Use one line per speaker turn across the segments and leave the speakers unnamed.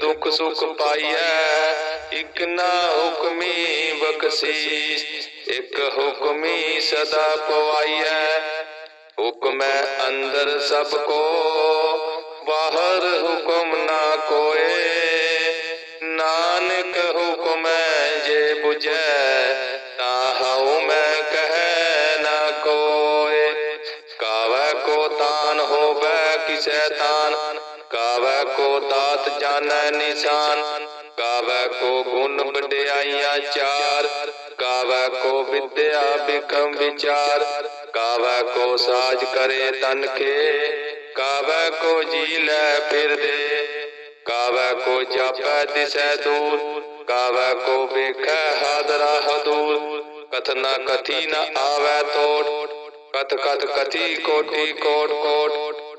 ਦੁਖ ਸੁਖ ਪਾਈਐ। ਇਕ ਨਾ ਹੁਕਮੀ ਬਖਸ਼ੀਸ, ਇਕ ਹੁਕਮੀ ਸਦਾ ਪਵਾਈਐ। ਹੁਕਮੈ ਅੰਦਰ ਸਭ ਕੋ, ਬਾਹਰ ਹੁਕਮ ਨਾ ਕੋਏ। ਨਾਨਕ ਹੁਕਮੈ ਜੇ 부ਜੈ ਤਾ ਹਉ ਮੈਂ ਕਹਿ ਨਾ ਕੋਏ। ਕਾਵੈ ਕੋ ਤਾਨ ਹੋਵੈ, ਕਿਸੈ ਤਾਨ ਕੋ ਦਾਤ ਜਾਣੈ ਨਿਸ਼ਾਨ ਕਾਵੈ ਕੋ ਗੁਣ ਵਡਿਆਈਆਂ ਚਾਰ ਕਾਵੈ ਕੋ ਵਿਦਿਆ ਬਿਕਮ ਵਿਚਾਰ ਕਾਵੈ ਕੋ ਸਾਜ ਕਰੇ ਤਨ ਕੇ ਕਾਵੈ ਕੋ ਜੀ ਲੈ ਫਿਰਦੇ ਕਾਵੈ ਕੋ ਜਾਪੈ ਦਿਸੈ ਦੂਰ ਕਾਵੈ ਕੋ ਵੇਖੈ ਹਾਦਰਾ ਹਦੂਰ ਕਥਨਾ ਕਥੀ ਨ ਆਵੈ ਤੋੜ, ਕਥ ਕਥ ਕਥੀ ਕੋਟੀ ਕੋਟ ਕੋਟ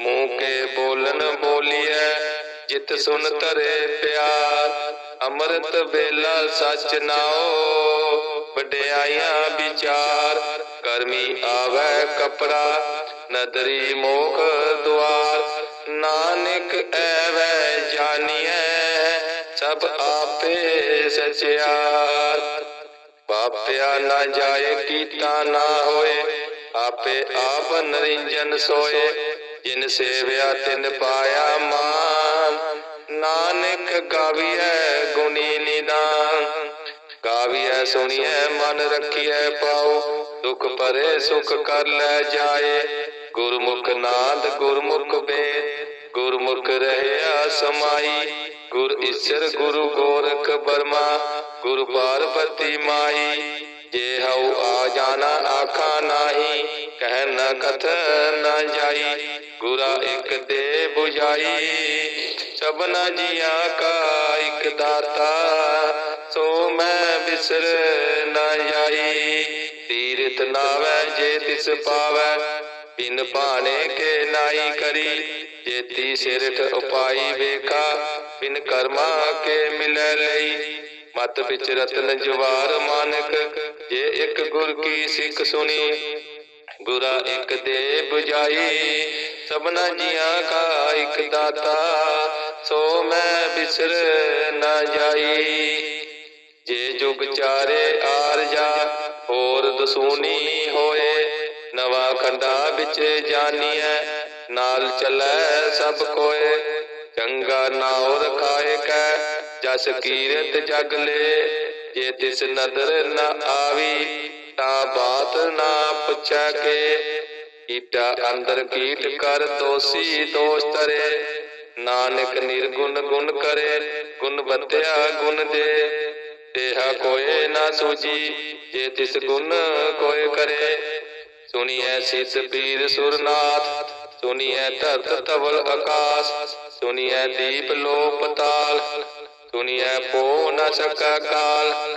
ਮੂੰਹ ਕੇ ਬੋਲਨ ਬੋਲੀਐ, ਜਿਤ ਸੁਨ ਤਰੇ ਪਿਆਰ। ਅੰਮ੍ਰਿਤ ਵੇਲਾ ਸਚ ਨਾਓ ਵਡਿਆਈਆਂ ਵਿਚਾਰ। ਕਰਮੀ ਆਵੈ ਕਪੜਾ, ਨਦਰੀ ਮੋਖ ਦੁਆਰ। ਨਾਨਕ ਐਵੈ ਜਾਣੀਐ ਸਭ ਆਪੇ ਸਚਿਆਰ। ਪਾਪਿਆ ਨਾ ਜਾਏ ਕੀਤਾ ਨਾ ਹੋਏ, ਆਪੇ ਆਪ ਨਰਿੰਜਨ ਸੋਏ। ਜਿਨ ਸੇਵਿਆ ਤਿਨ ਪਾਇਆ ਮਾਨ। ਨਾਨਕ ਗਾਵੀਐ ਗੁਣੀ ਨਿਦਾਨ। ਗਾਵੀਐ ਸੁਣੀਐ ਮਨ ਰੱਖੀਐ ਪਾਉ। ਦੁਖ ਪਰੇ ਸੁਖ ਕਰ ਲੈ ਜਾਏ। ਗੁਰਮੁਖ ਨਾਦ ਗੁਰਮੁਖ ਵੇਦ। ਗੁਰਮੁਖ ਰਹਿਆ ਸਮਾਈ। ਗੁਰ ਈਸ਼ਰ ਗੁਰੂ ਗੋਰਖ ਬਰਮਾ। ਗੁਰ ਪਾਰਬਤੀ ਮਾਈ ਜੇ ਹਉ ਆ ਜਾਣਾ ਆਖਾ ਨਾਹੀ। ਕਹਿ ਨ ਕਥ ਨ ਜਾਈ, ਗੁਰਾ ਇੱਕ ਦੇ 부ਝਾਈ ਸਭਨਾ ਜੀਆਂ ਕਾ ਇੱਕ ਦਾਤਾ, ਸੋ ਮੈਂ ਬਿਸਰ ਨ ਜਾਈ। ਤੀਰਥ ਨਾਵੈ ਜੇ ਤਿਸ ਪਾਵੈ, ਬਿਨ ਭਾਣੇ ਕੇ ਨਾਈ ਕਰੀ। ਜੇਤੀ ਸਿਰਠ ਉਪਾਈ ਵੇਖਾ, ਬਿਨ ਕਰਮਾ ਕੇ ਮਿਲੈ ਲਈ। ਮਤ ਵਿੱਚ ਰਤਨ ਜਵਾਰ ਮਾਨਕ, ਜੇ ਇੱਕ ਗੁਰ ਕੀ ਸਿੱਖ ਸੁਣੀ ਗੁਰਾ ਇੱਕ ਦੇ 부ਝਾਈ ਸਭਨਾ ਜੀਆਂ ਕਾ ਇੱਕ ਦਾਤਾ, ਸੋ ਮੈਂ ਬਿਸਰ ਨਾ ਜਾਈ। ਜੇ ਜੁਗ ਚਾਰੇ ਆਰਜਾ ਹੋਰ ਦਸੂਨੀ ਹੋਏ, ਨਵਾ ਖੰਡਾ ਵਿੱਚ ਜਾਨੀਐ, ਨਾਲ ਚੱਲੈ ਸਭ ਕੋਏ। ਚੰਗਾ ਨਾਉ ਰਖਾਏ ਕੈ, ਜਸ ਕੀਰਤ ਜਗ ਲੇ, ਜੇ ਤਿਸ ਨਦਰ ਨ ਆਵੀ ਤਾਂ ਬਾਤ ਨਾ ਪੁੱਛੈ ਕੇ। ਕੀਟਾ ਅੰਦਰ ਕੀਟ ਕਰ ਦੋਸੀ ਦੋਸ਼ ਤਰੇ। ਨਾਨਕ ਨਿਰਗੁਣ ਗੁਣ ਕਰੇ, ਗੁਣ ਬਤਿਆ ਗੁਣ ਦੇ। ਤੇਹਾ ਕੋਏ ਨਾ ਸੂਜੀ, ਜੇ ਤਿਸ ਗੁਣ ਕੋਏ ਕਰੇ। ਸੁਣੀਐ ਸਿਸ ਪੀਰ ਸੁਰਨਾਥ, ਸੁਣੀਐ ਧਰਤ ਧਵਲ ਆਕਾਸ। ਸੁਣੀਐ ਦੀਪ ਲੋ ਪਤਾਲ ਸੁਣੀਐ ਪੋ ਨ ਸਕਾ ਕਾਲ।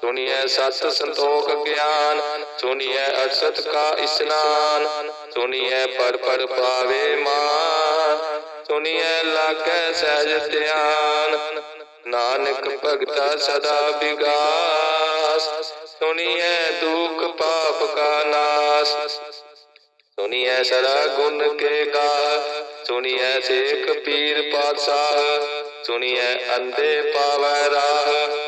ਸੁਨੀਐ ਸਤ ਸੰਤੋਖ ਗਿਆਨ ਸੁਨੀਐ ਅਰਸਤ ਕਾ ਇਸਨਾਨ ਸੁਨੀਐ ਪਰ ਪਰ ਪਾਵੇ ਮਾਨ ਸੁਨੀਐ ਲਾਗੈ ਸਹਿਜ ਧਿਆਨ। ਨਾਨਕ ਭਗਤਾ ਸਦਾ ਵਿਗਾਸ ਸੁਨੀਐ ਦੁਖ ਪਾਪ ਕਾ ਨਾਸ। ਸੁਨੀਐ ਸਦਾ ਗੁਣ ਕੇ ਗਾ ਸੁਨੀਐ ਸੇਖ ਪੀਰ ਪਾਤਸ਼ਾਹ ਸੁਨੀਐ ਅੰਧੇ ਪਾਵੈ ਰਾਹ।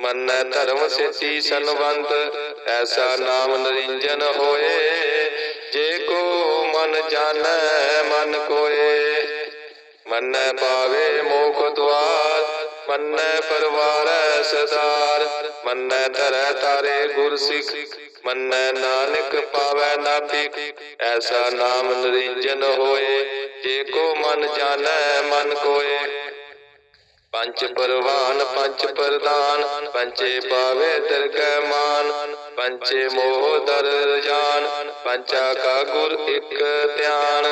ਮੰਨੈ ਧਰਮ ਸਿੱਧੀ ਸੰਵੰਤ ਐਸਾ ਨਾਮ ਨਰਿੰਜਨ ਹੋਏ। ਜੇ ਕੋ ਮਨ ਜਾਣੈ, ਮਨ ਕੋਏ। ਮੰਨੈ ਪਾਵੇ ਮੋਖ ਦਵਾਰ ਮੰਨੈ ਪਰਵਾਰੈ ਸਦਾਰ ਮੰਨੈ ਧਰੈ ਤਾਰੇ ਗੁਰ ਸਿੱਖ, ਮੰਨੈ ਨਾਨਕ ਪਾਵੈ ਨਾਪਿਕ ਐਸਾ ਨਾਮ ਨਰਿੰਜਨ ਹੋਏ। ਜੇ ਕੋ ਮਨ ਜਾਣੈ, ਮਨ ਕੋਏ। ਪੰਚ ਪਰਵਾਨ ਪੰਚ ਪ੍ਰਦਾਨ ਪੰਚੇ ਪਾਵੇ ਦਰਗਹਿ ਮਾਨ ਪੰਚੇ ਮੋਹ ਦਰ ਜਾਨ ਪੰਚਾ ਕਾ ਗੁਰ ਇੱਕ ਧਿਆਨ।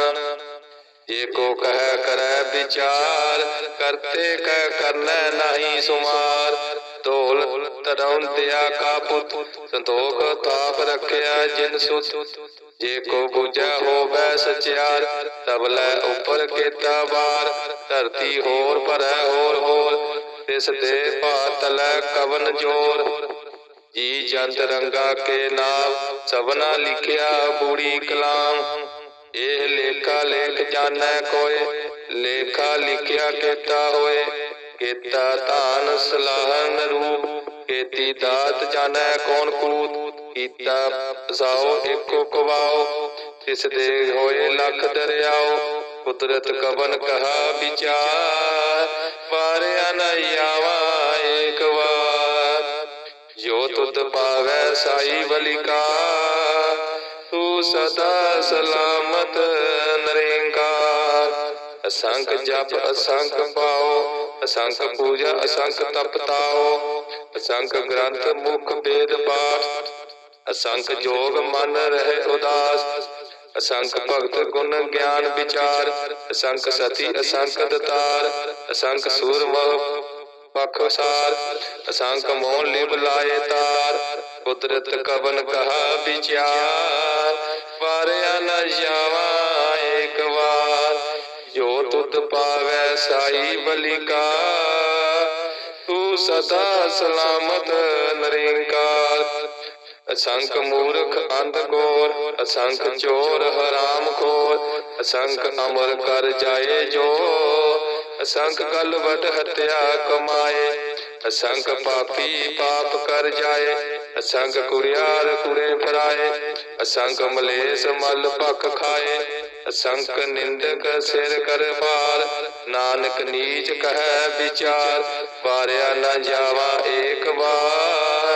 ਜੇ ਕੋ ਕਹਿ ਕਰੈ ਵਿਚਾਰ, ਕਰਤੇ ਕਹਿ ਕਰਨੈ ਨਹੀਂ ਸੁਮਾਰ। ਢੋਲ ਤਰੌਂਦਿਆ ਕਾ ਪੁੱਤ, ਸੰਤੋਖ ਥਾਪ ਰੱਖਿਆ ਜਿਨ ਸੁਤ। ਜੇ ਕੋ ਬੁਝੈ ਹੋਵੈ ਸਚਿਆਰ, ਤਬ ਲੈ ਉਪਰ ਕੀਤਾ ਵਾਰ। ਧਰਤੀ ਹੋਰ ਭਰੈ, ਹੋਰ ਹੋਰ, ਤਿਸ ਦੇ ਭਾਤਲੈ ਕਵਨ ਜੋਰ। ਜੀ ਜੰਤ ਰੰਗਾ ਕੇ ਨਾਮ, ਸਭਨਾ ਲਿਖਿਆ ਬੂੜੀ ਕਲਾਮ। ਇਹ ਲੇਖਾ ਲੇਖ ਜਾਣੈ ਕੋਏ, ਲੇਖਾ ਲਿਖਿਆ ਕੀਤਾ ਹੋਏ। ਕੀਤਾ ਧਾਨ ਸਲਾਹਨ ਰੂਪ ਕੀਤੀ ਦਾਤ ਜਾਣੈ ਕੌਣ ਕੂਤ। ਕੀਤਾ ਸਾਓ ਇੱਕੋ ਕਵਾਓ ਤਿਸ ਦੇ ਹੋਏ ਲੱਖ ਦਰਿਆਓ, ਕੁਦਰਤ ਕਵਨ ਕਹਾ ਵਿਚਾਰ ਪਾਰਿਆ ਨ ਆਵਾ ਏਕ ਵਾਰ। ਜੋ ਤੁਧ ਪਾਵੈ ਸਾਈ ਬਲਿਕਾ ਤੂੰ ਸਦਾ ਸਲਾਮਤ ਨਰੇਂਕਾਰ। ਅਸੰਖ ਜਪ, ਅਸੰਖ ਪਾਓ, ਅਸੰਖ ਪੂਜਾ, ਅਸੰਖ ਤਪ ਤਾਓ ਅਸੰਖ ਗ੍ਰੰਥ ਮੁਖ ਵੇਦ ਪਾਠ। ਅਸੰਖ ਜੋਗ ਮਨ ਰਹੇ ਉਦਾਸ। ਅਸੰਖ ਭਗਤ ਗੁਣ ਗਿਆਨ ਵਿਚਾਰ। ਅਸੰਖ ਸਤੀ ਅਸੰਖ ਦਤਾਰ। ਅਸੰਖ ਸੂਰ। ਮਹ ਪਖਸਾਰ ਅਸੰਖ ਮੋਹ ਲਿਵ ਲਾਏ ਤਾਰ। ਕੁਦਰਤ ਕਵਨ ਕਹਾ ਵਿਚਾਰ। ਪਾਰਿਆ ਨ ਜਾਵਾ ਏਕ ਵਾਰ। ਜੋ ਤੁਧ ਪਾਵੈ ਸਾਈ ਬਲਿਕਾ। ਤੂੰ ਸਦਾ ਸਲਾਮਤ ਨਰਿੰਕਾਰ। ਅਸੰਖ ਮੂਰਖ ਅੰਧ ਗੋਰ ਅਸੰਖ ਚੋਰ ਹਰਾਮ ਖੋਰ, ਅਸੰਖ ਅਮਰ ਕਰ ਜਾਏ ਜੋ ਅਸੰਖ ਕਲ ਹਤਿਆ ਕਮਾਏ, ਅਸੰਖ ਪਾਪੀ ਪਾਪ ਕਰ ਜਾਏ, ਅਸੰਖ ਕੁੜਿਆਰ ਕੁੜੇ ਫਰਾਏ, ਅਸੰਖ ਮਲੇਸ ਮਲ ਭਖ ਖਾਏ, ਅਸੰਖ ਨਿੰਦਕ ਸਿਰ ਕਰ ਪਾਰ ਨਾਨਕ ਨੀਚ ਕਹੈ ਵਿਚਾਰ ਪਾਰਿਆ ਨਾ ਜਾਵਾ ਏਕ ਵਾਰ।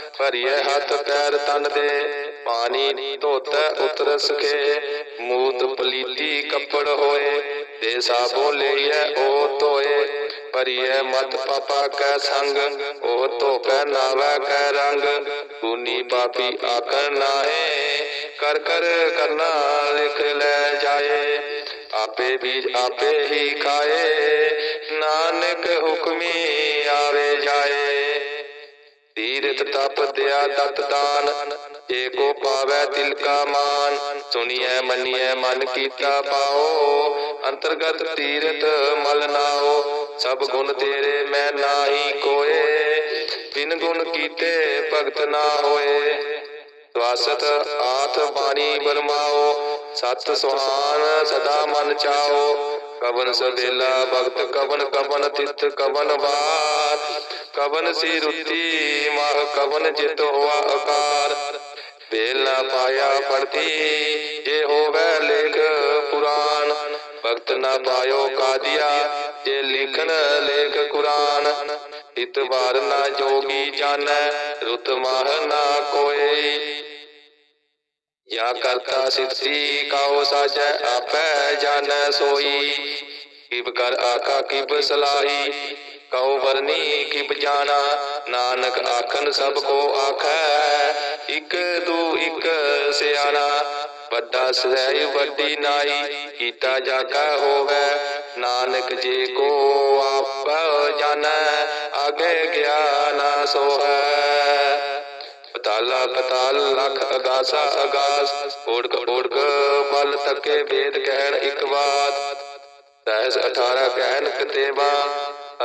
ਭਰੀਏ ਹੱਥ ਪੈਰ ਤਨ ਦੇ ਪਾਣੀ ਧੋਤੈ ਉਤਰ ਸਕੇ। ਮੂਤ ਪਲੀਤੀ ਕੱਪੜ ਹੋਏ। ਤੇ ਸਾਬੋ ਲਈਐ ਉਹ ਧੋਏ। ਭਰੀਏ ਮਤ ਪਾਪਾ ਕੈ ਸੰਗ। ਉਹ ਧੋਪੈ ਨਾਵੈ ਕੈ ਰੰਗ। ਕੂਨੀ ਪਾਪੀ ਆਕਰ ਨਾਹੇ। ਕਰ ਕਰ ਕਰਨਾ ਲਿਖ ਲੈ ਜਾਏ। ਆਪੇ ਬੀਜ ਆਪੇ ਹੀ ਖਾਏ। ਨਾਨਕ ਹੁਕਮੀ ਆਵੇ ਜਾਏ। ਤੀਰਥ ਤਪ ਦਿਆ ਦਤ ਦਾਨ ਏ ਕੋ ਪਾਵੈ ਤਿਲ ਕਾ ਮਾਨ। ਸੁਣੀਐ, ਮੰਨੀਐ, ਮਨ ਕੀਤਾ ਪਾਓ, ਅੰਤਰਗਤ ਤੀਰਥ ਮਲ ਨਾਓ। ਸਭ ਗੁਣ ਤੇਰੇ ਮੈਂ ਨਾਹੀ ਕੋਏ, ਬਿਨ ਗੁਣ ਕੀਤੇ ਭਗਤ ਨਾ ਹੋਏ। ਸਵਾਸਤ ਆਥ ਬਾਣੀ ਬਰਮਾਓ, ਸਤ ਸੁਹਾਨ ਸਦਾ ਮਨ ਚਾਓ। ਕਵਨ ਸਵੇਲਾ ਭਗਤ ਕਵਨ ਕਵਨ ਤਿਤ ਕਵਨ ਬਾਰ ਕਵਨ ਸੀ ਰੁਤੀ, ਮਾਹ ਕਵਨ ਜਿਤ ਹੋਆ ਆਕਾਰ ਵੇਲ ਨਾ ਪਾਇਆ ਪੜਤੀ ਜੇ ਹੋਵੇ ਲੇਖ ਪੁਰਾਨ ਭਗਤ ਨਾ ਪਾਇਓ ਕਾਦੀਆ, ਜੇ ਲਿਖਨ ਲੇਖ ਕੁਰਾਨ। ਇਤਵਾਰ ਨਾ ਜੋਗੀ ਜਾਣੈ, ਰੁਤ ਮਾਹ ਨਾ ਕੋਏ। ਯਾ ਕਰਤਾ ਸਿੱਧੀ ਕਾਉ ਸਾਜੈ, ਆਪੈ ਜਾਣੈ ਸੋਈ। ਕਿਬ ਕਰ ਆਕਾ ਕਿਬ ਸਲਾਹੀ। ਕਉ ਵਰਨੀ ਕਿਬ ਜਾਣਾ ਨਾਨਕ ਆਖਨ ਸਭ ਕੋ ਆਖੈ, ਇਕ ਦੂ ਇਕ ਸਿਆਣਾ। ਵੱਡਾ ਸਹਿ ਵੱਡੀ ਨਾਈ, ਕੀਤਾ ਜਾਗਾ ਹੋਵੇ, ਨਾਨਕ ਜੇ ਕੋ ਆਪ ਜਾਣੈ, ਆਗੇ ਗਿਆਨ ਸੋਹੈ। ਪਤਾਲਾ ਪਤਾਲ ਲਖ ਅਗਾਸਾ ਅਗਾਸ ਓੜਕ ਓੜਕ ਬਲ ਤੱਕੇ ਵੇਦ ਕਹਿਣ ਇਕ ਬਾਤ ਤੈਸ 18 ਕਹਿਣ ਕਤੇਵਾ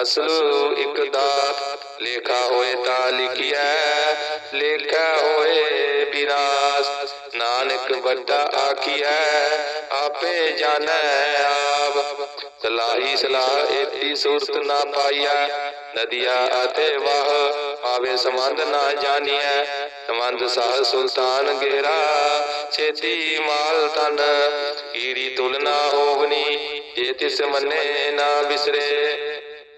ਅਸਲ ਇੱਕ ਦਾਤ ਲੇਖਾ ਹੋਏ ਤਾਂ ਲਿਖਿਆ ਲੇਖਾ ਹੋਏ ਬਿਨਾਸ ਨਾਨਕ ਵੱਡਾ ਆਖੀਐ ਆਪੇ ਜਾਣੈ ਆਪ। ਸਲਾਹੀ ਸਲਾਹ ਏਤੀ ਸੂਰਤ ਨਾ ਪਾਈਆ ਨਦੀਆ ਅਤੇ ਵਾਹ ਆਵੇ ਸੰਬੰਧ ਨਾ ਜਾਣੀਐ। ਸੰਬੰਧ ਸਾਹ ਸੁਲਤਾਨ ਗੇਰਾ, ਛੇਤੀ ਮਾਲ ਤਨ ਕੀੜੀ ਤੁਲਨਾ ਹੋਵਨੀ, ਜੇ ਤਿਸ ਮੰਨੇ ਨਾ ਬਿਸਰੇ।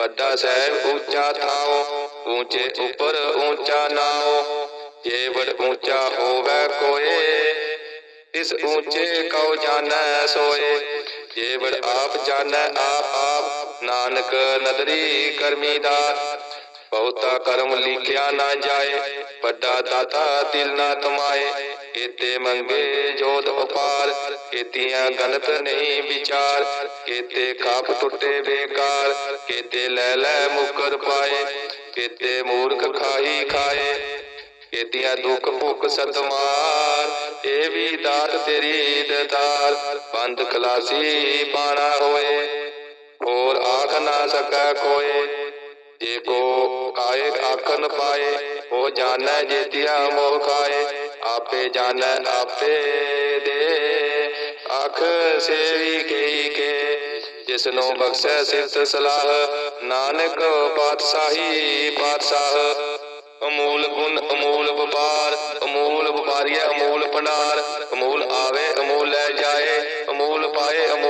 ਵੱਡਾ ਸਾਹਿਬ ਉੱਚਾ ਥਾਓ ਉੱਚੇ ਉਪਰ ਉੱਚਾ ਨਾਓ ਜੇ ਵਡ ਉੱਚਾ ਹੋਵੇ ਕੋਏ, ਇਸ ਉੱਚੇ ਕਉ ਜਾਣੈ ਸੋਏ ਜੇ ਵਡ ਆਪ ਜਾਣੈ ਆਪ ਆਪ, ਨਾਨਕ ਨਦਰੀ ਕਰਮੀ ਦਾਤ ਬਹੁਤਾ ਕਰਮ ਲਿਖਿਆ ਨਾ ਜਾਏ, ਵੱਡਾ ਦਾਤਾ ਦਿਲ ਨਾ ਕਮਾਏ ਕੀਤੇ ਮੰਗੇ ਜੋਤ ਉਪਾਰ ਕੀਤੀਆਂ ਗਲਤ ਨਹੀਂ ਵਿਚਾਰ ਕੀਤੇ ਖਾਪ ਟੁੱਟੇ ਬੇਕਾਰ ਕੀਤੇ ਲੈ ਲੈ ਮੁਕਰ ਪਾਏ ਕੀਤੇ ਮੂਰਖ ਖਾਈ ਖਾਏ ਕੀਤੀਆਂ ਦੁੱਖ ਭੁੱਖ ਸਤਮਾਰ ਇਹ ਵੀ ਦਾਤ ਤੇਰੀ ਦਤਾਰ, ਬੰਦ ਖਲਾਸੀ ਪਾਣਾ ਹੋਏ, ਹੋਰ ਆਖ ਨਾ ਸਕੈ ਕੋਏ, ਜੇ ਕੋ ਕਾਏ ਆਖਨ ਪਾਏ, ਉਹ ਜਾਣੈ ਜੇਤਿਆ ਮੋਹ ਖਾਏ। ਆਪੇ ਜਾਣੈ, ਆਪੇ ਦੇ। ਆਖ ਸੇਵੀ ਕਈ ਕੇ ਜਿਸ ਨੂੰ ਬਖਸ਼ੈ ਸਿਫਤ ਸਲਾਹ, ਨਾਨਕ ਪਾਤਸ਼ਾਹੀ ਪਾਤਸ਼ਾਹ। ਅਮੂਲ ਗੁਣ, ਅਮੂਲ ਵਪਾਰ, ਅਮੂਲ ਵਪਾਰੀਆ ਅਮੂਲ ਭੰਡਾਰ। ਅਮੂਲ ਆਵੇ, ਅਮੂਲ ਲੈ ਜਾਏ, ਅਮੂਲ ਪਾਏ, ਅਮੂਲ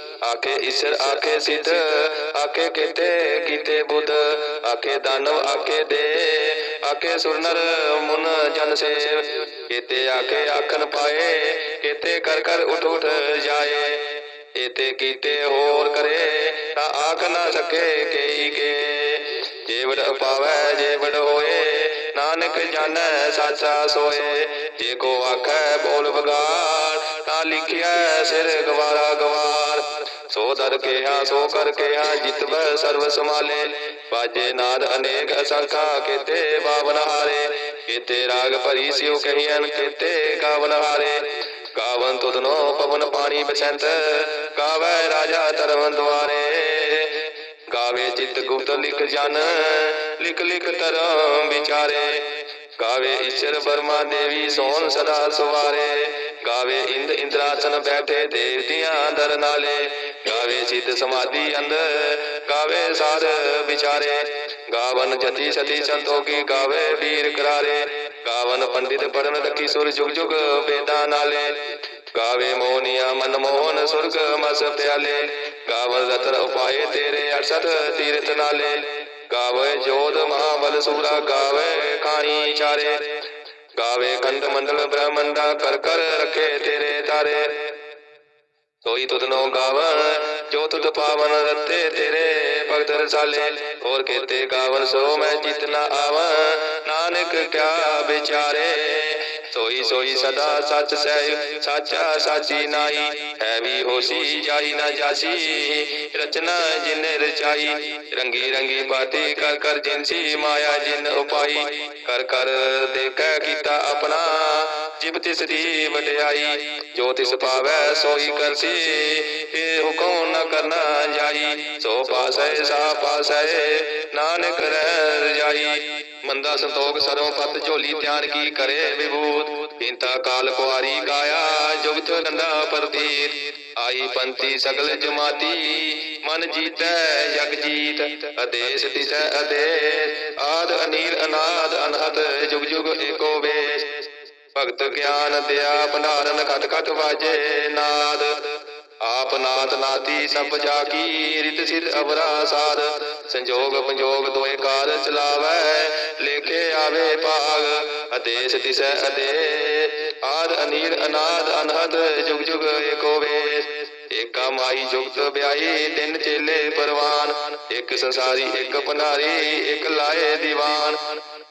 ਆਖੇ ਈਸ਼ਰ ਆਖੇ ਸਿੱਧ ਆਖੇ ਕੀਤੇ ਕੀਤੇ ਬੁੱਧ ਆਖੇ ਦਾਨਵ ਆਖੇ ਦੇ ਆਖੇ ਸੁਰਨਰ ਮੁਨ ਜਨ ਸੇਵ ਕੀਤੇ ਆਖੇ ਆਖਨ ਪਾਏ ਕੀਤੇ ਕਰ ਕਰ ਉਠ ਉਠ ਜਾਏ ਇਤੇ ਕੀਤੇ ਹੋਰ ਕਰੇ ਤਾਂ ਆਖ ਨਾ ਸਕੇ ਕਈ ਕੇ ਜੇ ਵਡ ਪਾਵੈ ਜੇ ਵਡ ਹੋਏ ਨਾਨਕ ਜਾਣੈ ਸਾਚਾ ਸੋਏ ਜੇ ਕੋ ਆਖੈ ਬੋਲ ਬਗਾੜ ਤਾਂ ਲਿਖਿਆ ਸਿਰ ਗਵਾਰਾ ਗਵਾਰ ਸੋ ਦਰ ਕਿਹਾ, ਸੋ ਕਰ ਕਿਹਾ, ਜਿਤਵੈ ਸਰਬ ਸਮਾਲੇ ਬਾਜੇ ਨਾਦ ਅਨੇਕ ਅਸੰਖਾ, ਕੀਤੇ ਬਾਵਨ ਹਾਰੇ। ਕੀਤੇ ਰਾਗ ਭਰੀ ਸਿਉ ਕਹੀਐਨ, ਕੀਤੇ ਗਾਵਨ ਹਾਰੇ। ਗਾਵਨ ਤੁਧਨੋ ਪਵਨ ਪਾਣੀ ਬਸੰਤ, ਗਾਵੈ ਰਾਜਾ ਧਰਮ ਦੁਆਰੇ। ਗਾਵੇ ਚਿਤ ਗੁਪਤ ਲਿਖ ਜਨ, ਲਿਖ ਲਿਖ ਧਰਮ ਵਿਚਾਰੇ। ਗਾਵੇ ਈਸ਼ਰ ਬਰਮਾ ਦੇਵੀ ਸੋਨ ਸਦਾ ਸੁਵਾਰੇ। ਗਾਵੇ ਇੰਦ ਇੰਦਰਾਸਨ ਬੈਠੇ ਦੇਵਤਿਆਂ ਦਰ ਨਾਲੇ। ਗਾਵੇ ਸਿੱਧ ਸਮਾਧੀ ਅੰਦ ਗਾਵੇ ਸਾਰ ਵਿਚਾਰੇ। ਗਾਵਨ ਜਤੀ ਸਤੀ ਸੰਤੋਖੀ, ਗਾਵੇ ਵੀਰ ਕਰਾਰੇ। ਗਾਵਨ ਪੰਡਿਤ ਪੜਨ ਰਖੀ ਸੁਰ ਜੁਗ ਜੁਗ ਵੇਦਾਂ ਨਾਲੇ। ਗਾਵੇ ਮੋਹਨੀਆ ਮਨ ਮੋਹਨ ਸੁਰਗ ਮਸ ਪਿਆਲੇ। ਗਾਵਨ ਰਤਨ ਉਪਾਏ ਤੇਰੇ 68 ਤੀਰਥ ਨਾਲੇ। ਗਾਵੇ ਜੋਧ ਮਹਾਬਲ ਸੂਰਾ, ਗਾਵੇ ਖਾਣੀ ਚਾਰੇ। ਗਾਵੇ ਖੰਡ ਮੰਡਲ ਬ੍ਰਹਮੰਡਾ, ਕਰ ਕਰ ਰਖੇ ਤੇਰੇ ਤਾਰੇ। ਸੋਈ ਤੁਧਨੋ ਗਾਵਨ ਜੋ ਤੁਧ ਪਾਵਨ ਰਤੇ ਤੇਰੇ ਭਗਤ ਰਸਾਲੇ। ਹੋਰ ਕੀਤੇ ਗਾਵਨ ਸੋ ਮੈਂ ਜਿਤ ਨਾ ਆਵਨ ਨਾਨਕ ਕਿਆ ਵਿਚਾਰੇ। ਸੋਈ ਸੋਈ ਸਦਾ ਸੱਚ ਸਹਿ ਸਾਚਾ ਸਾਚੀ ਨਾਈ ਹੈ ਵੀ ਹੋਸੀ, ਜਾਈ ਨਾ ਜਾਸੀ। ਰਚਨਾ ਜਿਨੇ ਰਚਾਈ, ਰੰਗੀ ਰੰਗੀ ਬਾਤੀ ਕਰ ਕਰ ਜਿਨਸੀ ਮਾਇਆ ਜਿਨ ਉਪਾਈ। ਕਰ ਕਰ ਦੇਖੈ ਕੀਤਾ ਆਪਣਾ ਜਿਬ ਤਿਸ ਦੀ ਵਡਿਆਈ ਜੋ ਤਿਸ ਪਾਵੈ ਸੋਈ ਕਰਸੀ ਇਹ ਹੁਕਮ ਨ ਕਰਨਾ ਜਾਈ, ਸੋ ਪਾਸੈ, ਸਾ ਪਾਸੈ, ਨਾਨਕ ਰਹਿ ਰਜਾਈ। ਮੰਦਾ ਸੰਤੋਖ ਸਰਵ ਪਤ ਝੋਲੀ ਧਿਆਨ ਕੀ ਕਰੇ ਵਿਭੂਤ ਇੰਤਾ ਕਾਲ ਕੁਆਰੀ ਗਾਇਆ ਜੁਗਤ ਨੰਦਾ ਪ੍ਰਤੀਤ। ਆਈ ਪੰਥੀ ਸਗਲ ਜਮਾਤੀ, ਮਨ ਜੀਤੈ ਜਗ ਜੀਤ ਅਦੇਸ ਤਿਸੈ ਅਦੇਸ ਆਦ ਅਨੀਲ ਅਨਾਦ ਅਨਹਤ, ਜੁਗ ਜੁਗ ਏਕੋ ਵੇਸ। ਭਗਤ ਗਿਆਨ ਦਿਆ ਭੰਡਾਰਨ ਖਟ ਖਟ ਵਾਜੇ ਨਾਦ। ਆਪ ਨਾਥ ਨਾਤੀ ਸਭ ਜਾ ਰਿਤ ਸਿਧ ਅਵਰਾ ਸਾਧ ਸੰਜੋਗ ਪੰਜੋਗ ਦੋਏ ਕਾਰ ਚਲਾਵੈ, ਲੇਖੇ ਆਵੇ ਭਾਗ। ਅਦੇਸ ਤਿਸੈ ਅਦੇ ਆਦ ਅਨੀਲ ਅਨਾਦ ਅਨਹਦ, ਜੁਗ ਜੁਗ ਏਕੋ ਵੇਸ। ਏਕਾ ਮਾਈ ਜੁਗਤ ਵਿਆਈ ਤਿੰਨ ਚੇਲੇ ਪਰਵਾਨ। ਇੱਕ ਸੰਸਾਰੀ, ਇੱਕ ਭੰਡਾਰੀ, ਇੱਕ ਲਾਏ ਦੀਵਾਨ।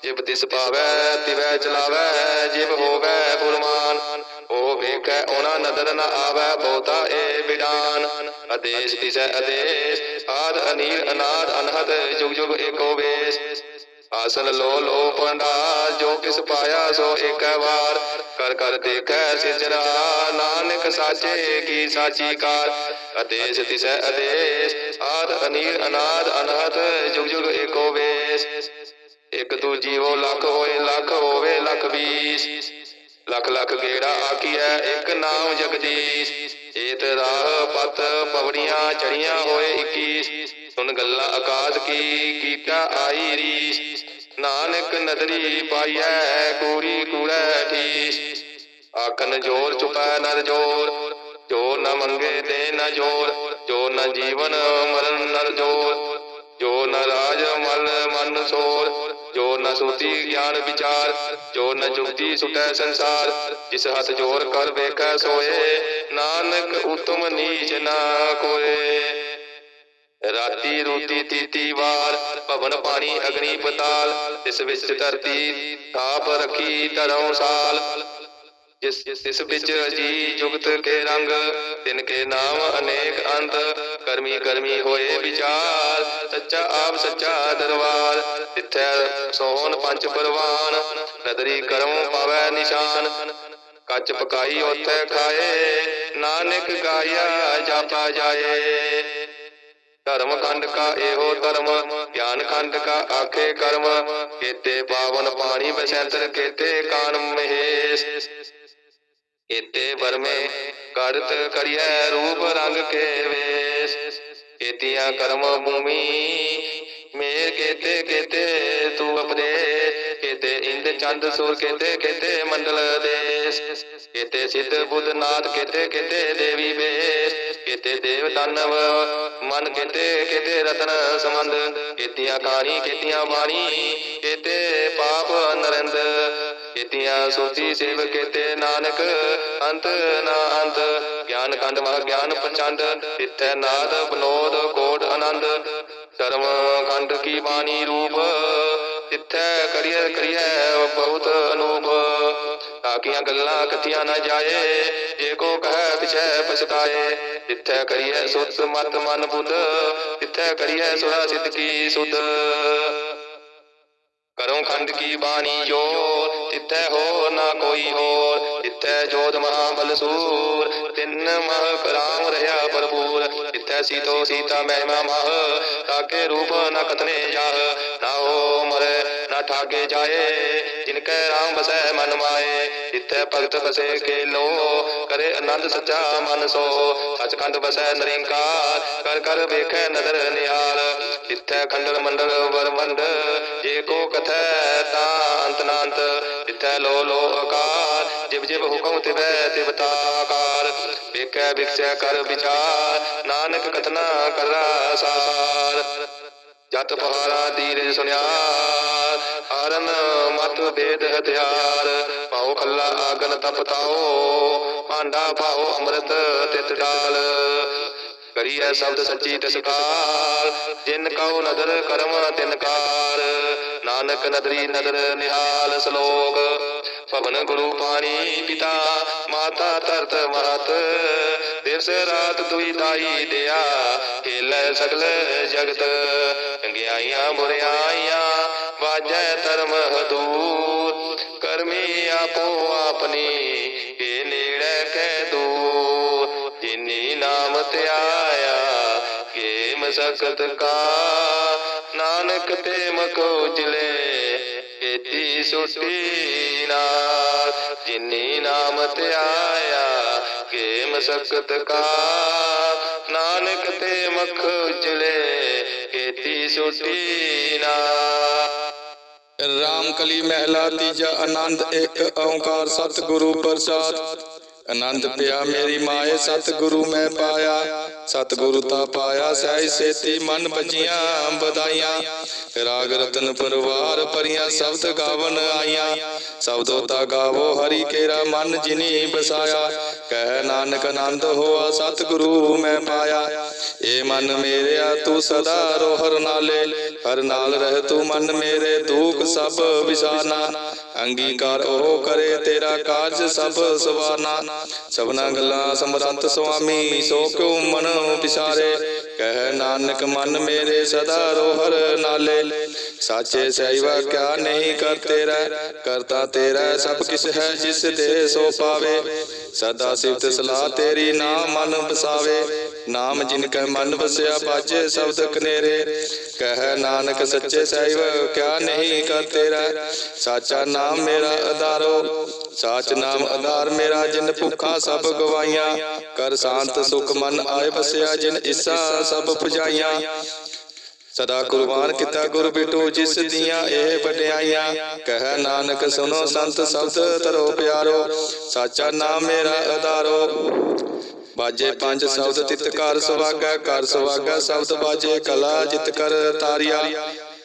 ਜਿਬ ਦਿਸ ਪਾਵੈ ਤਿਵੈ ਚਲਾਵੈ, ਜਿਬ ਹੋਵੈ ਫੁਰਮਾਨ। ਉਹ ਵੇਖੈ, ਉਹਨਾਂ ਨਦਰ ਨ ਆਵੈ, ਬਹੁਤਾ ਏ ਬਿਡਾਨ। ਅਦੇਸ ਤਿਸੈ ਅਦੇਸ ਆਦ ਅਨੀਲ, ਅਨਾਦ, ਅਨਹਦ ਜੁਗ ਜੁਗ ਏਕੋ ਵੇਸ। ਆਸਨ ਲੋ ਲੋ ਪੰਡਾ ਜੋ ਕਿਸ ਪਾਇਆ ਸੋ ਏਕੈ ਵਾਰ। ਕਰ ਕਰ ਦੇਖੈ ਸਿਜਰਾ ਨਾਨਕ ਸਾਚੇ ਕੀ ਸਾਚੀ ਕਾਰ। ਅਦੇਸ ਤਿਸੈ ਅਦੇਸ ਆਦ ਅਨੀਲ, ਅਨਾਦ, ਅਨਹਦ ਜੁਗ ਜੁਗ ਏਕੋ ਵੇਸ। ਇੱਕ ਦੂਜੀ ਜੀਵੋ ਲੱਖ ਹੋਏ, ਲੱਖ ਹੋਵੇ, ਲੱਖ ਵੀਸ ਲੱਖ ਲੱਖ ਗੇੜਾ ਆਕੀਐ ਇੱਕ ਨਾਮ ਜਗਦੀਸ਼। ਏਤ ਰਾਹ ਪਤ ਪਵੜੀਆਂ ਚੜੀਆਂ ਹੋਏ 21 ਸੁਨ ਗੱਲਾਂ ਆਕਾਸ਼ ਕੀ ਕੀਤਾ ਆਈ ਰੀਸ। ਨਾਨਕ ਨਦਰੀ ਪਾਈਐ, ਕੂੜੀ ਕੂੜੈ ਠੀਸ। ਆਖਨ ਜੋਰ ਚੁਪੈ ਨਰ ਜੋਰ। ਜੋ ਨ ਮੰਗੇ ਤੇ ਨ ਜੋਰ। ਜੋ ਨ ਜੀਵਨ ਮਰਨ ਨਰ ਜੋਰ। ਜੋ ਨ ਰਾਜ ਮਲ ਮਨ ਸੋਰ। ਜੋ ਨ ਸੁਤੀ ਗਿਆਨ ਵਿਚਾਰ, ਜੋ ਨ ਜੁਗਤੀ ਸੁਟੈ ਸੰਸਾਰ, ਜਿਸ ਹੱਥ ਜੋਰ ਕਰ ਵੇਖੈ ਸੋਏ, ਨਾਨਕ ਉਤਮ ਨੀਚ ਨਾ ਕੋਏ। ਰਾਤੀ ਰੋਤੀ ਤੀਤੀ ਵਾਰ, ਭਵਨ ਪਾਣੀ ਅਗਨੀ ਪਤਾਲ ਇਸ ਵਿੱਚ ਧਰਤੀ ਤਾਪ ਰਖੀ ਧਰਮ ਸਾਲ। ਜਿਸ ਜਿਸ ਵਿੱਚ ਜੀ ਜੁਗਤ ਕੇ ਰੰਗ, ਤਿਨ ਕੇ ਨਾਮ ਅਨੇਕ ਅੰਤ ਕਰਮੀ ਕਰਮੀ ਹੋਏ ਵਿਚਾਰ, ਸੱਚਾ ਆਪ ਸੱਚਾ ਦਰਬਾਰ। ਤਿੱਥੈ ਸੋਹਣ ਪੰਜ ਪਰਵਾਨ, ਨਦਰੀ ਕਰਮ ਪਾਵੈ ਨਿਸ਼ਾਨ। ਕੱਚ ਪਕਾਈ ਉਥੇ ਖਾਏ, ਨਾਨਕ ਗਾਇਆ ਜਾਪਾ ਜਾਏ। ਧਰਮ ਖੰਡ ਕਾ ਇਹੋ ਧਰਮ, ਗਿਆਨ ਖੰਡ ਕਾ ਆਖੇ ਕਰਮ। ਕੀਤੇ ਪਾਵਨ ਪਾਣੀ ਬਸੰਤਰ, ਕੀਤੇ ਕਾਨ ਮਹੇਸ਼। ਇਤੇ ਵਰਮੇ ਕਰਤ ਕਰਿਐ ਰੂਪ ਰੰਗ ਕੇ ਵੇ ਕੀਤੀਆਂ ਕਰਮ ਭੂਮੀ। ਮੇਰ ਕੀਤੇ ਕੀਤੇ ਤੂੰ ਅਪਦੇ ਕੀਤੇ ਇੰਦ ਚੰਦ ਸੂਰ, ਕੇਤੇ ਕੇਤੇ ਮੰਡਲ ਦੇਸ। ਕੇਤੇ ਸਿੱਧ ਬੁੱਧ ਨਾਥ, ਕੇਤੇ ਕੇਤੇ ਦੇਵੀ ਬੇਸ। ਕੇਤੇ ਦੇਵ ਦਾਨਵ ਮਨ, ਕੇਤੇ ਕੇਤੇ ਰਤਨ ਸੰਬੰਧ। ਕੇਤੀਆਂ ਕਾਣੀ ਕੇਤੀਆਂ ਬਾਣੀ, ਕੇਤੇ ਪਾਪ ਨਰਿੰਦ। ਕੇਤੀਆਂ ਸੋਚੀ ਸੇਵ ਕੇਤੇ ਨਾਨਕ, ਅੰਤ ਨਾ ਅੰਤ। ਗਿਆਨ ਕੰਡ ਮਹ ਗਿਆਨ ਪ੍ਰਚੰਡ ਤਿੱਥੈ ਨਾਦ ਬਨੋਦ ਕੋਟ ਆਨੰਦ। ਧਰਮ ਖੰਡ ਕੀ ਬਾਣੀ ਰੂਪ, ਤਿੱਥੈ ਕਰੀਐ ਕਰੀਐ ਬਹੁਤ ਅਨੂਪ। ਤਾਕੀਆਂ ਗੱਲਾਂ ਕਥੀਆਂ ਨਾ ਜਾਏ, ਜੇ ਕੋ ਕਹੈ ਪਿਛੈ ਪਛਤਾਏ। ਤਿੱਥੈ ਕਰੀਏ ਸੁਤ ਮਤ ਮਨ ਬੁੱਧ, ਤਿੱਥੈ ਕਰੀਏ ਸੁਰਾ ਸਿੱਧ ਕੀ ਸੁਧ। ਕਰੋ ਖੰਡ ਕੀ ਬਾਣੀ ਜੋ ਤਿੱਥੈ ਹੋਰ ਨਾ ਕੋਈ ਹੋਰ। ਤਿੱਥੈ ਜੋਤ ਮਹਾਬਲ ਸੂਰ। ਤਿੰਨ ਮਹ ਕਰਾਮ ਰਹਾ ਭਰਪੂਰ। ਤਿੱਥੈ ਸੀਤੋ ਸੀਤਾ ਮਹਿਮਾ ਮਹ। ਤਾਕੇ ਰੂਪ ਨ ਕਤਨੇ ਜਾਹ। ਨਾ ਹੋ ਮਰੇ ਨਾ ਠਾਗੇ ਜਾਏ, ਜਿਨ ਕੈ ਰਾਮ ਬਸੈ ਮਨ ਮਾਏ ਤਿੱਥੈ ਭਗਤ ਬਸੇ ਕੇ ਕਰੇ ਆਨੰਦ ਸੱਚਾ ਮਨ ਸੋ। ਸਚਖੰਡ ਬਸੈ ਨਿਰੰਕਾਰ, ਕਰ ਕਰ ਵੇਖੈ ਨਦਰ ਨਿਹਾਲ। ਤਿੱਥੈ ਖੰਡਲ ਮੰਡਲ ਵਰਮੰਡ ਜੇ ਕੋ ਕਥੈ ਤਾਂ ਅੰਤ ਨਾ ਲੋ ਲੋ ਆਕਾਰ, ਜਿਵ ਜਿਵ ਹੁਕਮ ਤਿਵੈ ਤਿਵ ਵੇਖੈ ਵਿਖਸੈ ਕਰ ਵਿਚਾਰ, ਨਾਨਕ ਕਥਨਾ ਕਰਾ ਸਾਰ। ਜਤ ਪਹਾਰਾ ਦੀਰੇ ਸੁਨਿਆਰ ਹਰਨ ਮਤ ਵੇਦ ਹਥਿਆਰ ਪਾਉ ਖੱਲਾ ਆਗਨ ਤਪਤਾਓ ਭਾਂਡਾ ਪਾਉ ਅੰਮ੍ਰਿਤ ਤਿਤ ਡਾਲ। ਕਰੀਐ ਸ਼ਬਦ ਸੱਚੀ ਤਸਕਾਰ ਜਿਨ ਕਉ ਨਦਰ ਕਰਮ ਤਿਨ ਕਾਰ। ਨਾਨਕ ਨਦਰੀ ਨਦਰ ਨਿਹਾਲ ਸ਼ਲੋਕ ਭਵਨ ਗੁਰੂ ਪਾਣੀ ਪਿਤਾ, ਮਾਤਾ ਧਰਤ ਮਹਤ ਦਿਵਸ ਰਾਤ ਦੁਈ ਦਾਈ ਦਿਆ ਖੇਲੇ ਸਗਲ ਜਗਤ। ਚੰਗਿਆਈਆਂ ਬੁਰਿਆਈਆਂ ਵਾਜੈ ਧਰਮ ਹਦੂਰ। ਕਰਮੀ ਆਪੋ ਆਪਣੀ ਇਹ ਨੇੜੇ ਕਹਿ ਦੂਰ। ਜਿਨੀ ਨਾਮ ਧਿਆਇਆ ਕੇ ਮਸਕਤ ਕਾ। ਨਾਨਕ ਤੇ ਮਕੋ ਜਲੇ ਏਤੀ ਸੁਟੀ ਨਾਥ ਜਿਨੀ ਨਾਮ ਧਿਆਇਆ ਕੇ ਮਸਕਤ ਕਾ ਨਾਨਕ ਤੇ ਮਖ ਉਜਲੇ ਏਤੀ ਸੁਟੀ ਨਾਥ
ਰਾਮ ਕਲੀ ਮਹਿਲਾ, ਤੀਜਾ ਆਨੰਦ, ਇੱਕ ਓੰਕਾਰ, ਸਤਿਗੁਰੂ ਪ੍ਰਸਾਦ। ਆਨੰਦ ਪਿਆ, ਮੇਰੀ ਮਾਏ, ਸਤਿਗੁਰੂ ਮੈਂ ਪਾਇਆ। ਸਤਿਗੁਰੂ ਤਾ ਪਾਇਆ ਸਹਿ ਸੇਤੀ ਮਨ ਭਜੀਆਂ ਬਧਾਈਆਂ ਰਾਗ ਰਤਨ ਪਰਵਾਰ ਪਰੀਆਂ ਸ਼ਬਦ ਗਾਵਨ ਆਈਆਂ। ਸ਼ਬਦੋ ਤਾ ਗਾਵੋ ਹਰੀ ਕੇਰਾ ਮਨ ਜਿਨੀ ਬਸਾਇਆ। ਕਹਿ ਨਾਨਕ ਆਨੰਦ ਹੋਆ ਸਤਿਗੁਰੂ ਮੈਂ ਪਾਇਆ। ਏ ਮਨ ਮੇਰਿਆ ਤੂੰ ਸਦਾ ਰੋਹਰ ਨਾਲੇ। ਹਰ ਨਾਲ ਰਹਿ ਤੂੰ ਮਨ ਮੇਰੇ ਦੁਖ ਸਭ ਵਿਸਾਰਨਾ ਅੰਗੀਕਾਰ ਉਹ ਕਰੇ ਤੇਰਾ ਕਾਰਜ ਸਭ ਸਵਾਰਨਾ ਸਭਨਾ ਗੱਲਾਂ ਸਮਰੰਤ ਸੁਆਮੀ ਸੋ ਕਿਉ ਮਨ ਵਿਸਾਰੇ ਕਹਿ ਨਾਨਕ ਮਨ ਮੇਰੇ ਸਦਾ ਰੋਹਰ ਨਾਲੇ। ਸਾਚੇ ਸਹਿਵਾ ਕਿਆ ਨਹੀਂ ਕਰ ਤੇਰਾ, ਕਰਤਾ ਤੇਰਾ ਸਭ ਕਿਸ ਹੈ ਜਿਸ ਤੇ ਸੋ ਪਾਵੇ। ਸਦਾ ਸਿਫਤ ਸਲਾਹ ਤੇਰੀ ਨਾਮ ਮਨ ਬਸਾਵੇ ਨਾਮ ਜਿਨ ਕੈ ਮਨ ਵਸਿਆ ਬਾਜੇ ਸ਼ਬਦ ਕਨੇਰੇ ਕਹਿ ਨਾਨਕ ਸੱਚੇ ਸਹਿਬ ਕਿਆ ਨਹੀਂ ਕਰ ਤੇਰਾ। ਸਾਚਾ ਨਾਮ ਮੇਰਾ ਆਧਾਰੋ ਸਾਚ ਨਾਮ ਆਧਾਰ ਮੇਰਾ ਜਿਨ ਭੁੱਖਾ ਸਭ ਗਵਾਈਆਂ। ਕਰ ਸ਼ਾਂਤ ਸੁਖ ਮਨ ਆਏ ਵਸਿਆ ਜਿਨ ਇਸਾ ਸਭ ਪੁਜਾਈਆਂ। ਸਦਾ ਕੁਰਬਾਨ ਕੀਤਾ ਗੁਰ ਬਿਟੂ ਜਿਸ ਦੀਆਂ ਇਹ ਵਡਿਆਈਆਂ। ਕਹਿ ਨਾਨਕ ਸੁਨੋ ਸੰਤ ਸ਼ਬਦ ਤਰੋ ਪਿਆਰੋ, ਸਾਚਾ ਨਾਮ ਮੇਰਾ ਆਧਾਰੋ ਬਾਜੇ ਪੰਜ ਸ਼ਬਦ ਤਿਤ ਕਰ ਸੁਵਾਗਾ ਕਰ ਸੁਵਾਗਾ ਸ਼ਬਦ ਬਾਜੇ ਕਲਾ ਜਿਤ ਕਰ ਤਾਰਿਆ।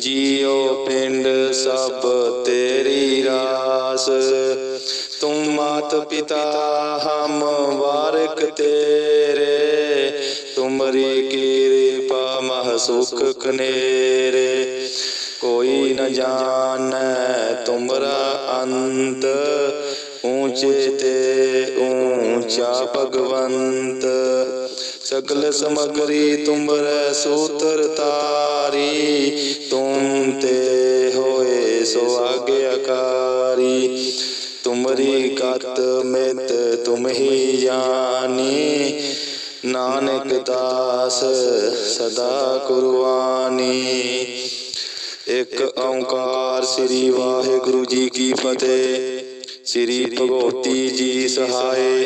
ਜਿਉ ਪਿੰਡ ਸਭ ਤੇਰੀ ਰਾਸ। ਤੂੰ ਮਾਤ ਪਿਤਾ ਹਮ ਵਾਰਕ ਤੇਰੇ। ਤੁਮਰੀ ਕਿਰਪਾ ਮਹ ਸੁਖ ਕਨੇਰੇ। ਕੋਈ ਨ ਜਾਣੈ ਤੁਮਰਾ ਅੰਤ। ਊਂਚੇ ਤੇ ਊਂਚਾ ਭਗਵੰਤ। सकल समगरी तुमर सूत्र तारी तुम ते होए सो आज्ञाकारी तुमरी गत मित तुम ही जानी ਨਾਨਕ ਦਾਸ ਸਦਾ ਕੁਰਬਾਨੀ ਇੱਕ ਓੰਕਾਰ ਸ੍ਰੀ ਵਾਹਿਗੁਰੂ ਜੀ ਕੀ ਫਤਿਹ ਸ੍ਰੀ ਭਗਵਤੀ ਜੀ ਸਹਾਏ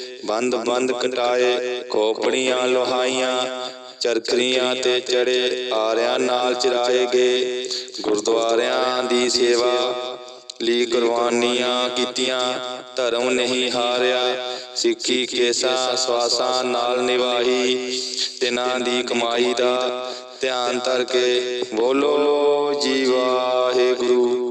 ਬੰਦ ਬੰਦ ਕਟਾਏ, ਖੋਪੜੀਆਂ ਲੋਹਾਈਆਂ, ਚਰਖਰੀਆਂ ਤੇ ਚੜੇ ਆਰਿਆਂ ਨਾਲ ਚਰਾਏ ਗਏ। ਗੁਰਦੁਆਰਿਆਂ ਦੀ ਸੇਵਾ ਲਈ ਕੁਰਬਾਨੀਆਂ ਕੀਤੀਆਂ, ਧਰਮ ਨਹੀਂ ਹਾਰਿਆ, ਸਿੱਖੀ ਕੇਸਾ ਸਵਾਸਾਂ ਨਾਲ ਨਿਵਾਹੀ ਤਿਨਾਂ ਦੀ ਕਮਾਈ ਦਾ ਧਿਆਨ ਧਰ ਕੇ ਬੋਲੋ, ਜੀ ਵਾਹਿਗੁਰੂ।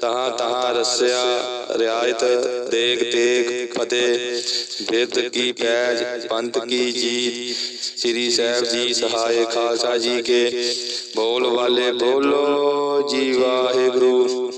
ਤਹਾਂ ਤਹਾਂ ਰਸਿਆ ਰਿਆਇਤ, ਦੇਖ ਦੇਖ ਫਤਿਹ। ਬਿਰਦ ਕੀ ਪੈਜ, ਪੰਥ ਕੀ ਜੀਤ। ਸ੍ਰੀ ਸਾਹਿਬ ਜੀ ਸਹਾਇ ਖਾਲਸਾ ਜੀ ਕੇ। ਬੋਲ ਵਾਲੇ ਬੋਲੋ ਜੀ ਵਾਹਿਗੁਰੂ।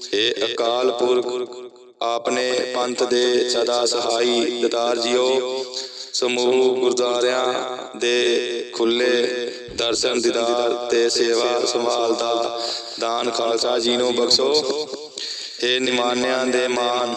ਏ ਅਕਾਲ ਪੁਰਖ ਆਪਨੇ ਪੰਥ ਦੇ ਸਦਾ ਸਹਾਈ ਦਤਾਰ ਜੀਓ। ਸਮੂਹ ਗੁਰਦੁਆਰਿਆਂ ਦੇ ਖੁੱਲੇ ਦਰਸ਼ਨ ਦੀਦਾਰ ਤੇ ਸੇਵਾ ਸੰਭਾਲ ਦਾ ਦਾਨ ਖਾਲਸਾ ਜੀ ਨੂੰ ਬਖਸ਼ੋ। ਏ ਨਿਮਾਨਿਆਂ ਦੇ ਮਾਨ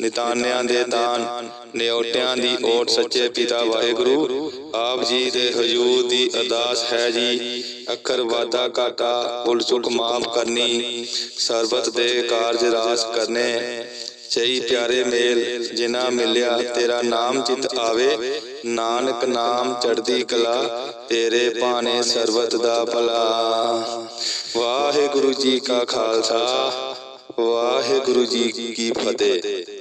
ਨਿਤਾਨਿਆਂ ਦੇ ਦਾਨ, ਨਿਉਟਿਆਂ ਦੀ ਓਟ ਸੱਚੇ ਪਿਤਾ ਵਾਹਿਗੁਰੂ, ਆਪ ਜੀ ਦੇ ਹਜੂਰ ਦੀ ਅਰਦਾਸ ਹੈ ਜੀ। ਅੱਖਰ ਵਾਦਾ ਘਾਟਾ, ਭੁੱਲ ਮਾਫ ਕਰਨੀ, ਸਰਬਤ ਦੇ ਕਾਰਜ ਰਾਸ ਕਰਨੇ। ਸਹੀ ਪਿਆਰੇ ਮੇਲ ਜਿਨਾ ਮਿਲਿਆ ਤੇਰਾ ਨਾਮ ਚਿਤ ਆਵੇ। ਨਾਨਕ ਨਾਮ ਚੜਦੀ ਕਲਾ, ਤੇਰੇ ਭਾਣੇ ਸਰਬਤ ਦਾ ਭਲਾ। ਵਾਹਿਗੁਰੂ ਜੀ ਕਾ ਖਾਲਸਾ, ਵਾਹਿਗੁਰੂ ਜੀ ਕੀ ਫਤਿਹ।